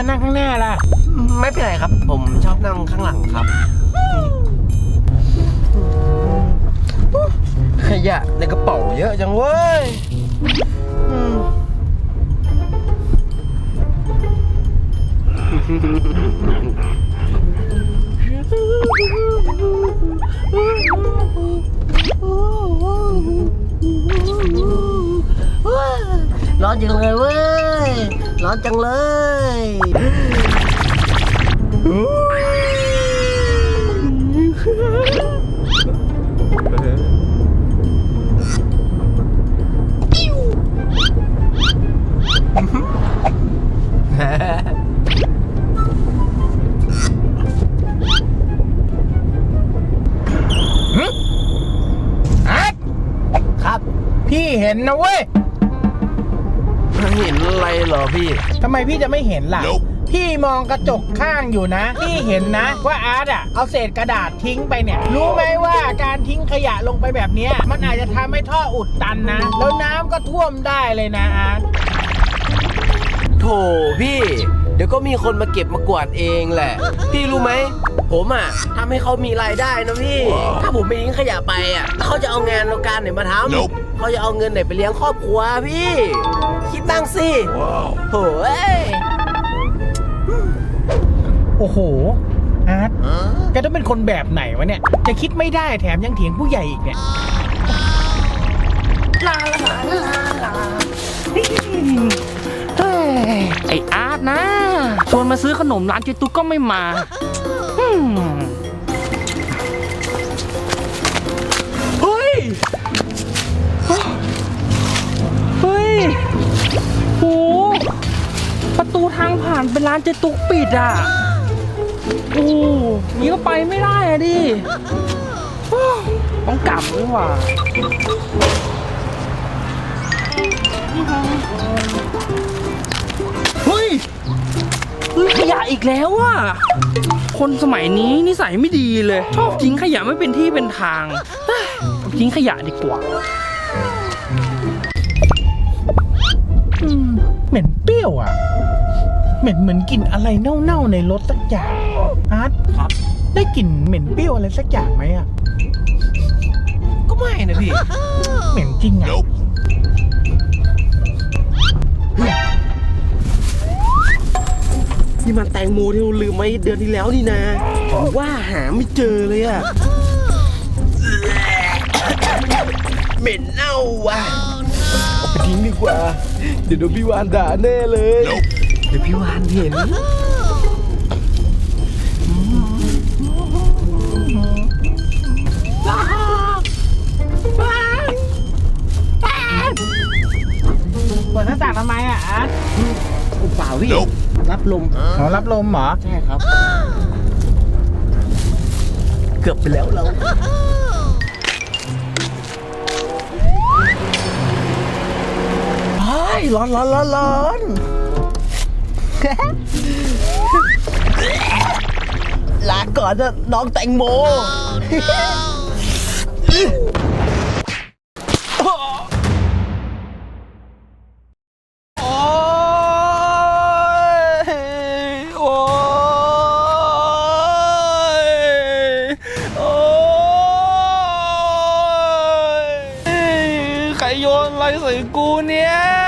มานั่งข้างหน้าล่ะ ไม่เป็นไรครับ ผมชอบนั่งข้างหลังครับ ขยะในกระเป๋าเยอะจังเว้ยอืมร้อนจังเลยเว้ย ร้อนจังเลยอาร์ตครับพี่เห็นนะเว้ย เห็นอะไรเหรอพี่ ทำไมพี่จะไม่เห็นล่ะ พี่มองกระจกข้างอยู่นะ พี่เห็นนะ ว่าอาร์ตอะเอาเศษกระดาษทิ้งไปเนี่ย รู้ไหมว่าการทิ้งขยะลงไปแบบเนี้ยมันอาจจะทำให้ท่ออุดตันนะ แล้วน้ำก็ท่วมได้เลยนะอาร์ตโถพี่ เดี๋ยวก็มีคนมาเก็บมากวาดเองแหละ พี่รู้ไหม ผมอะทำให้เขามีรายได้นะพี่ ถ้าผมไปทิ้งขยะไปอะแล้วเขาจะเอางานโรงการไหนมาทำเขาจะเอาเงินไหนไปเลี้ยงครอบครัวพี่ คิดบ้างสิโถเอ้ยโอ้โห อาร์ตแกต้องเป็นคนแบบไหนวะเนี่ย จะคิดไม่ได้แถมยังเถียงผู้ใหญ่อีกเนี่ยเฮ้ย ไออาร์ตนะชวนมาซื้อขนมร้านเจตุกก็ไม่มาอืมเฮ้ย เฮ้ยโหประตูทางผ่านเป็นร้านเจตุกปิดอะโอ้นี่ก็ไปไม่ได้อะดิโอ้ต้องกลับด้วยว่ะเฮ้ยเฮ้ย ขยะอีกแล้วอะ คนสมัยนี้นิสัยไม่ดีเลย ชอบทิ้งขยะไม่เป็นที่เป็นทางเฮ้ยทิ้งขยะดีกว่าอืมเหม็นเปรี้ยวอะ เหม็นเหมือนกลิ่นอะไรเน่าๆในรถสักอย่างอาร์ตครับได้กลิ่นเหม็นเปรี้ยวอะไรสักอย่างไหมอะ ก็ไม่นะพี่ เหม็นจริงอะ นี่มันแตงโมที่เราลืมไว้เดือนที่แล้วนี่นะผมว่าหาไม่เจอเลยอะเหม็นเน่าว่ะเอาไปทิ้งดีกว่า เดี๋ยวโดนพี่วานด่าแน่เลย เดี๋ยวพี่วานเห็น พี่ รับลมขอรับลมเหรอ ใช่ครับ เกือบไปแล้วเราเฮ้ยร้อนร้อนร้อนร้อนลาก่อนนะน้องแตงโม โยนอะไรใส่กูเนี่ย